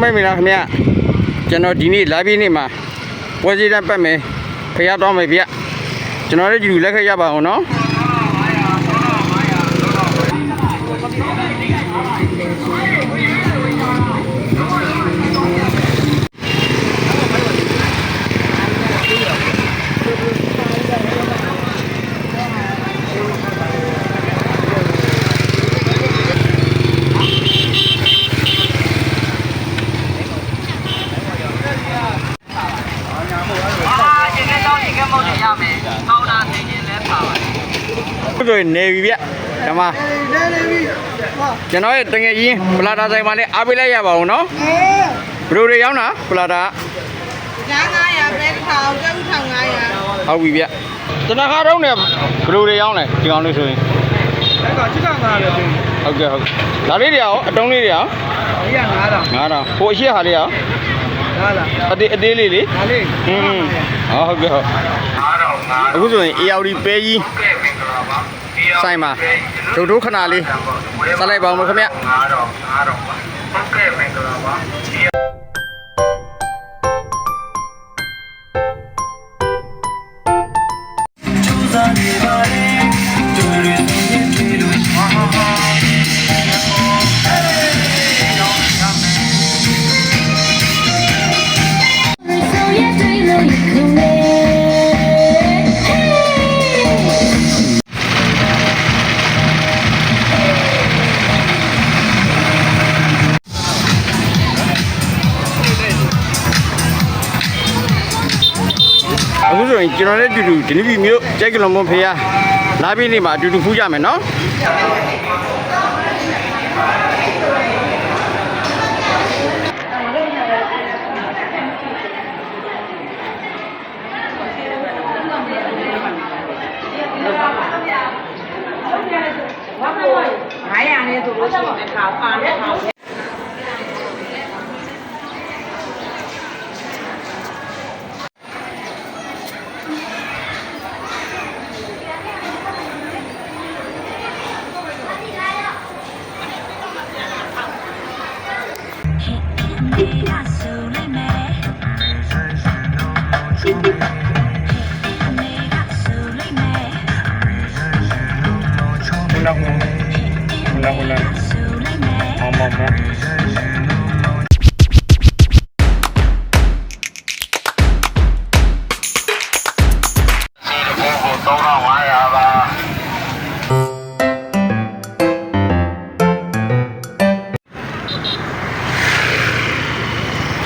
အားလုံးပဲမင်္ဂလာခင်ဗျကျွန်တော်ဒီနေ့လာပြီးနေ့မှာပွဲစည်းတန်းပတ်မယ်ဖျားတော့မယ်ဗျကျွန်တော်လည်းကြည့်လူလက်ခက်ရပါအောင်နော် အာရေခဲတောင်းရေခဲမုတ်တွေရမယ်။ပေါင်တာဆင်ခြင်းလည်းပါပါတယ် ခု ဆိုရင်နေပြီဗျဓမ္မကျွန်တော်ရဲ့တငယ်ချင်းပလာတာဆိုင်မှာလည်းအားပေးလိုက်ရပါအောင်နော်ဘယ်လိုတွေရောင်းတာပလာတာကျန်း900ပဲတစ်ထောင်ကျုပ်1500ဟုတ်ပြီဗျတနခါတော့နေဘယ်လိုတွေရောင်းလဲဒီကောင်လေးဆိုရင်အဲ့တော့ချစ်ကငါလည်းပြင်ဟုတ်ကဲ့ဟုတ်ဒါလေးတွေရောအတုံးလေးတွေရောဒီက9000 9000ဟိုအရှိဟာလေးရောဒါလားအသေးအသေးလေးလေဒါလေးဟင်းဟောဟုတ်ကဲ့ဟုတ်အခုဆိုရင် AR ပဲကြီး ဆိုင်မှာဒုတ်ဒုခဏလေးဆက်လိုက်ပါဦးမခင်ဗျ手 ဆိုရင်ကျွန်တော်လည်းအတူတူဒီနေ့ပြီမျိုးကျိုက်ကလုံးမဖေးရလာပြီးနေမှာအတူတူဖူးကြမယ်နော်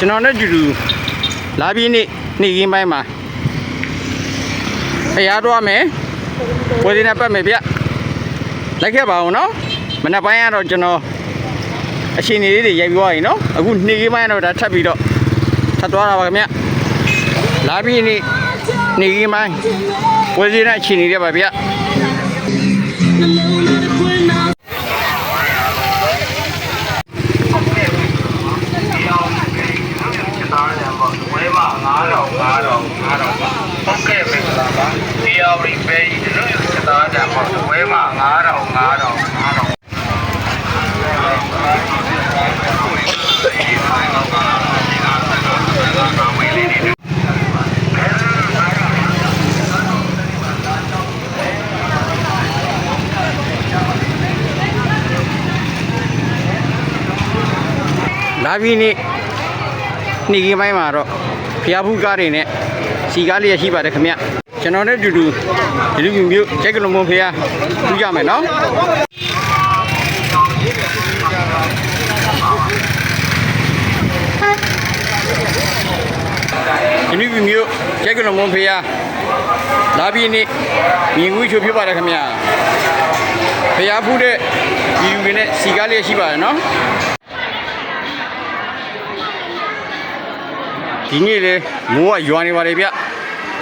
ကျွန်တော်နဲ့အတူတူလာပြီးနေ့နေ့ကင်းပိုင်းမှာဖျားတော့မယ်ပွဲစင်းနဲ့ပတ်မယ်ဗျလိုက်ခဲ့ပါအောင်နော်မနက်ပိုင်းကတော့ကျွန်တော်အချိန်လေးတွေရိုက်ပြီးသွားရင်နော်အခုနေ့ကင်းပိုင်းကတော့ဒါထပ်ပြီးတော့ထပ်သွားတာပါခင်ဗျလာပြီးနေ့နေ့ကင်းပိုင်းပွဲစင်းနဲ့အချိန်လေးတွေပါဗျ မှာ9000 9000 9000ပါဟုတ်ကဲ့မင်္ဂလာပါဒီအော်ရီပဲဒီလိုစတားကြမှာဝဲမှာ9000 9000 9000လာပြီးနေ့နေ့ကင်းပိုင်းမှာတော့ ဖျားဖူးကားတွေနဲ့စီကားလေးရရှိပါတယ်ခင်ဗျကျွန်တော်နဲ့အတူတူဒီလူမျိုးမျိုးကျက်ကလုံးမဖျားထူးကြမယ်နော်ဒီလူမျိုးမျိုးကျက်ကလုံးမဖျားလာပြီးနေ့မြင်ကွေးချိုဖြစ်ပါတယ်ခင်ဗျဖျားဖူးတဲ့ဒီလူတွေနဲ့စီကားလေးရရှိပါတယ်နော် ဒီနေ့လေမိုးကရွာနေပါလေဗျ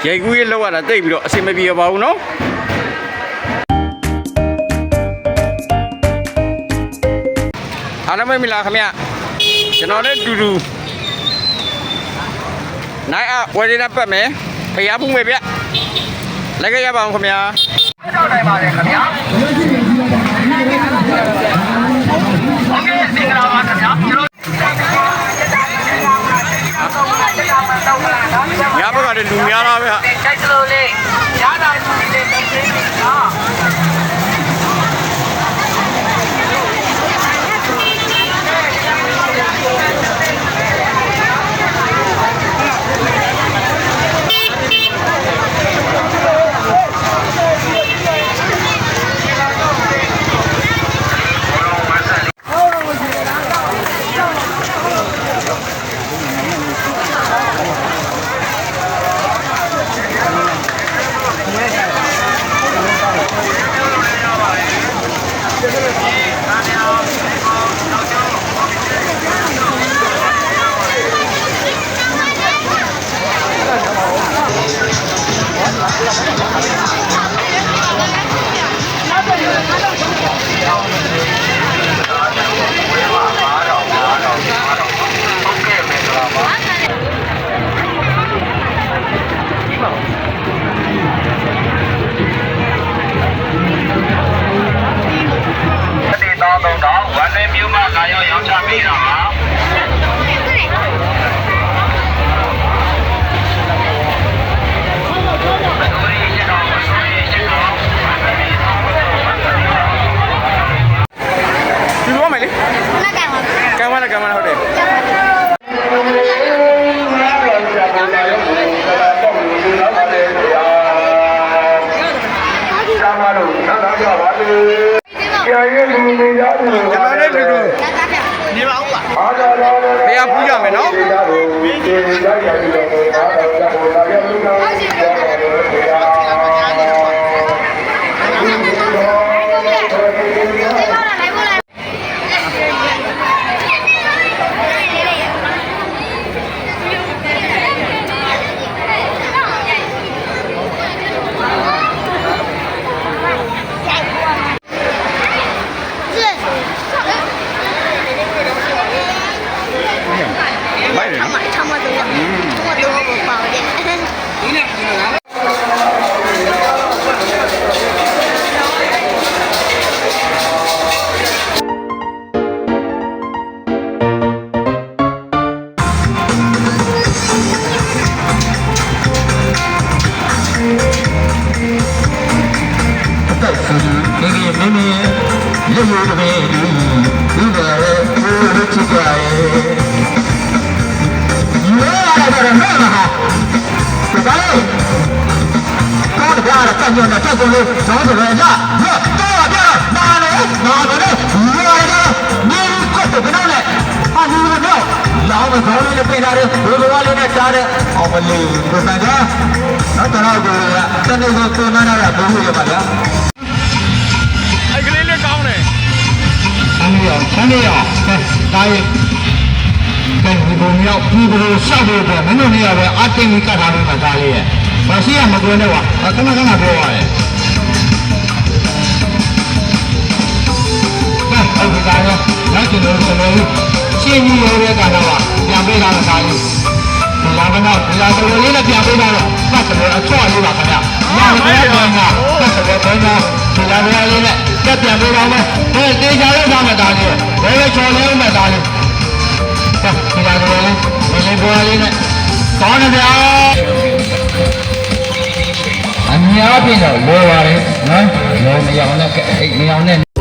ရိုက်ကူးရေးလောက်ရတာတိတ်ပြီးတော့အဆင်မပြေပါဘူးနော်အားလုံးပဲမင်္ဂလာခင်ဗျကျွန်တော်လည်းတူတူနိုင်အဝယ်ရပတ်မယ်ဖျားဖူးမယ်ဗျလိုက်ခဲ့ရပါအောင်ခင်ဗျာတော့နိုင်ပါတယ်ခင်ဗျာ လူများလားဗျ။တိုက်စလို့လေးရတာသူတွေတိုက်နေပြီလား။ Yeah, yeah, yeah. တော်ဘုရားပူးကြမယ်နော် ဒါလည်းကောင်းကြတာကညတော့တက်ကုန်လို့ကျောင်းတွေကြဟာတော့ပြနာလေနာတယ်ရေရတာမြေကိုတော့ဘယ်နဲ့ဟာဒီတော့လောင်းမခေါင်းလေးပြင်လာတယ်ဘယ်လိုလေးနဲ့တားတယ်အောင်မလေးကိုစံကြတော့တော့ကိုရတနေ့ကိုကိုနာနာရဘုံရပါလားအဲ့ကလေးလေးကောင်းတယ်ဆန်းရအောင်ဆန်းရအောင်ကဲဒါရင် ကဲဒီပုံရောက်ပြီးဘလို့ရှောက်ဖို့ပဲမင်းတို့နေရပဲအတင်းကြီးကတ်ထားလို့မှဒါလေးရဲ့မရှိရမကွန်းတော့ခဏခဏပြောပါရဲ့ကဲဟုတ်ပြီဒါရောနောက်ကျွန်တော်ကျွန်တော်ရှင်းကြီးရောတဲ့ကတော့ပြန်ပေးလာတာဒါရင်ဒီလာမနောက်ဒီလာတော်လေးနဲ့ပြန်ပေးလာတော့ဖတ်တယ်အချော့လေးပါခင်ဗျာ။ညာမပြောတော့ညာဖတ်တယ်ဘယ်ညာဒီလာတော်လေးနဲ့တက်ပြန်ပေးလာမယ်။ဘယ်တေချာလို့သားမယ်ဒါလေး။ဘယ်လိုချော်လဲဦးမယ်ဒါလေး။ ကဲဒီလာတော်လေးမလေးပေါ်လေးနဲ့ကောင်းတယ်ဗျာ။အများပြင်တော့လိုပါလေနော်။လောမရောင်နဲ့အဲ့မရောင်နဲ့